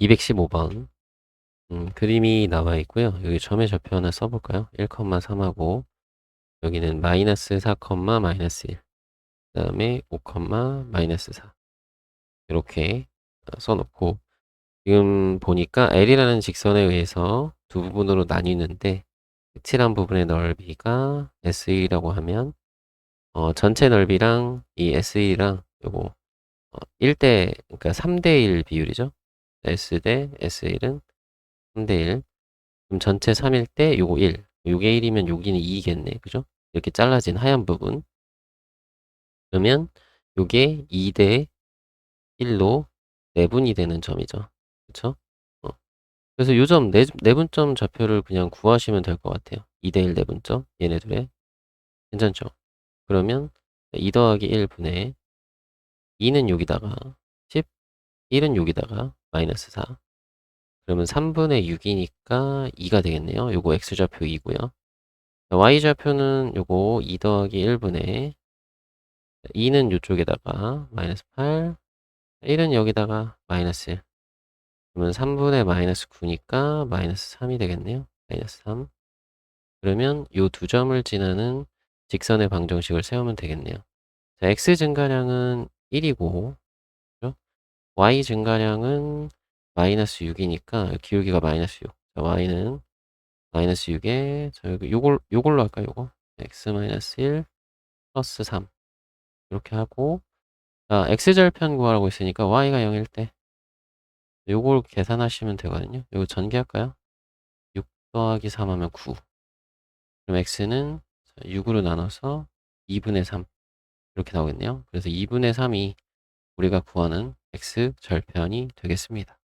215번. 음, 그림이 나와 있고요. 여기 점의 좌표 하나 써볼까요? 1,3하고 여기는 마이너스 4, 마이너스 1. 그 다음에 5, 마이너스 4. 이렇게 어, 써놓고 지금 보니까 L이라는 직선에 의해서 두 부분으로 나뉘는데 끝이란 부분의 넓이가 S1이라고 하면 어, 전체 넓이랑 이 S1이랑 요거 어, 1대 그러니까 3대 1 비율이죠. S 대 S1은 3대 1. 그럼 전체 3일 때 요거 1. 요게 1이면 여기는 2겠네. 그죠? 이렇게 잘라진 하얀 부분. 그러면 요게 2대 1로 내분이 되는 점이죠. 그쵸? 어. 그래서 요점 네, 내분점 좌표를 그냥 구하시면 될 것 같아요. 2대1 내분점 얘네들의 괜찮죠? 그러면 2 더하기 1분의 2는 여기다가 10, 1은 여기다가 마이너스 4 그러면 3분의 6이니까 2가 되겠네요. 요거 x좌표 2고요. y좌표는 요거 2 더하기 1분의 2는 요쪽에다가 마이너스 8 1은 여기다가 마이너스 1 그러면 3분의 마이너스 9니까 마이너스 3이 되겠네요. 마이너스 3 그러면 요 두 점을 지나는 직선의 방정식을 세우면 되겠네요. 자, x 증가량은 1이고 그죠? Y 증가량은 마이너스 6이니까 기울기가 마이너스 6. 자, y는 마이너스 6에 자, 여기 요걸 요걸로 할까요? 요거 x 마이너스 1 플러스 3 이렇게 하고 자, x절편 구하라고 했으니까 y가 0일 때 요걸 계산하시면 되거든요. 요거 전개할까요? 6 더하기 3 하면 9. 그럼 x는 6으로 나눠서 2분의 3 이렇게 나오겠네요. 그래서 2분의 3이 우리가 구하는 x절편이 되겠습니다.